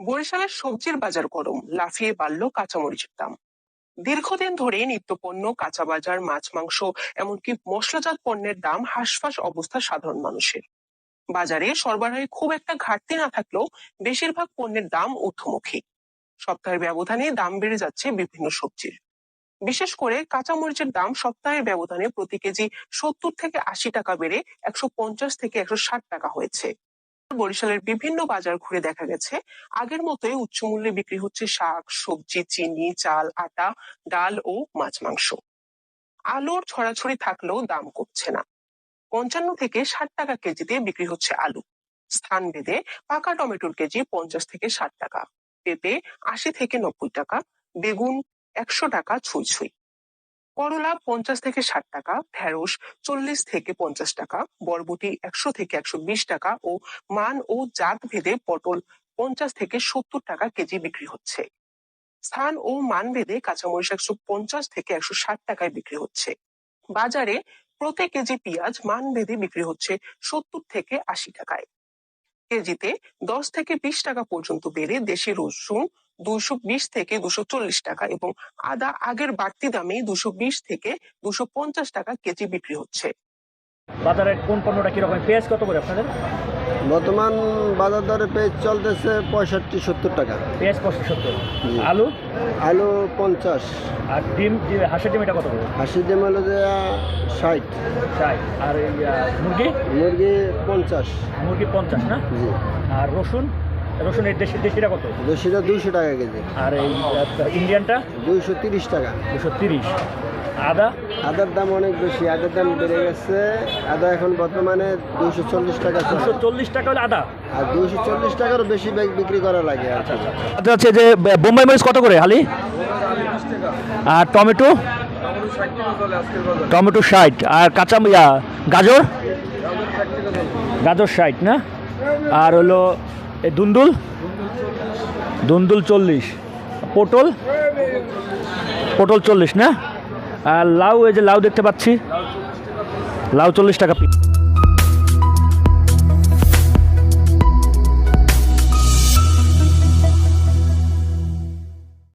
বরিশালের সবজির বাজার গরম, লাফিয়ে বাড়ল কাঁচামরিচের দাম। দীর্ঘদিন ধরে নিত্যপণ্য, কাঁচা বাজার, মাছ, মাংস, এমনকি মশলাজাত পণ্যের দাম হাঁসফাঁস অবস্থা সাধারণ মানুষের। বাজারে সরবরাহে খুব একটা ঘাটতি না থাকলেও বেশিরভাগ পণ্যের দাম ঊর্ধ্বমুখী। সপ্তাহের ব্যবধানে দাম বেড়ে যাচ্ছে বিভিন্ন সবজির। বিশেষ করে কাঁচামরিচের দাম সপ্তাহের ব্যবধানে প্রতি কেজি সত্তর থেকে আশি টাকা বেড়ে একশো পঞ্চাশ থেকে একশো ষাট টাকা হয়েছে। বরিশালের বিভিন্ন বাজার ঘুরে দেখা গেছে। আগের মতোই উচ্চ মূল্যে বিক্রি হচ্ছে শাক, সবজি, চিনি, চাল, আটা, ডাল ও মাছ, মাংস। আলুর ছড়াছড়ি থাকলেও দাম কমছে না। পঞ্চান্ন থেকে ষাট টাকা কেজিতে বিক্রি হচ্ছে আলু। স্থান ভেদে পাকা টমেটোর কেজি পঞ্চাশ থেকে ষাট টাকা। পেঁপে আশি থেকে নব্বই টাকা। বেগুন একশো টাকা ছুঁই ছুঁই। করলা পঞ্চাশ থেকে ষাট টাকা, ঢেঁড়স চল্লিশ থেকে পঞ্চাশ টাকা, বরবটি একশো থেকে একশো বিশ টাকা ও মান ও জাত ভেদে পটল পঞ্চাশ থেকে সত্তর টাকা কেজি বিক্রি হচ্ছে। স্থান ও মান ভেদে কাঁচামরিচ একশো পঞ্চাশ থেকে একশো ষাট টাকায় বিক্রি হচ্ছে। বাজারে প্রতি কেজি পেঁয়াজ মান ভেদে বিক্রি হচ্ছে সত্তর থেকে আশি টাকায়। কেজিতে দশ থেকে বিশ টাকা পর্যন্ত বেড়ে দেশি রসুন দুশো বিশ থেকে দুশো চল্লিশ টাকা এবং আদা আগের বাড়তি দামে দুশো বিশ থেকে দুশো পঞ্চাশ টাকা কেজি বিক্রি হচ্ছে। বাজারে কোন পণ্যটা কীরকম? পেঁয়াজ কত করে আপনাদের? বর্তমান বাজার দরে পেঁয়াজ চলতেছে পঁয়ষট্টি সত্তর টাকা। পেঁয়াজ পঁচিশ সত্তর। আলু? আলু পঞ্চাশ। আর ডিম হাঁসের ডিম এটা কত করে? হাসি ডিম হলো যে ষাট। চাই আর মুরগি? মুরগি পঞ্চাশ। মুরগি পঞ্চাশ না? আর রসুন? রসুন এই দেশি দেশিটা কত? দেশিটা দুইশো টাকা কেজি। আর এই ইন্ডিয়ানটা? দুইশো তিরিশ টাকা। দুশো তিরিশ। আদা? আদার দাম অনেক বেশি আদার দাম বেড়ে গেছে। আদা এখন বর্তমানে দুইশো চল্লিশ টাকা দুশো চল্লিশ টাকা হলে আদা? আর দুইশো চল্লিশ টাকারও বেশি ব্যাগ বিক্রি করা লাগে কি। আচ্ছা হচ্ছে যে বোম্বাই মরিচ কত করে হালি? আর টমেটো? টমেটো ষাট। আর কাঁচা গাজর? গাজর ষাট না? আর হলো এই দুন্দুল? দুন্দুল চল্লিশ। পটল? পটল চল্লিশ না? আর লাউ, এই যে লাউ দেখতে পাচ্ছি। লাউ চল্লিশ টাকা পিস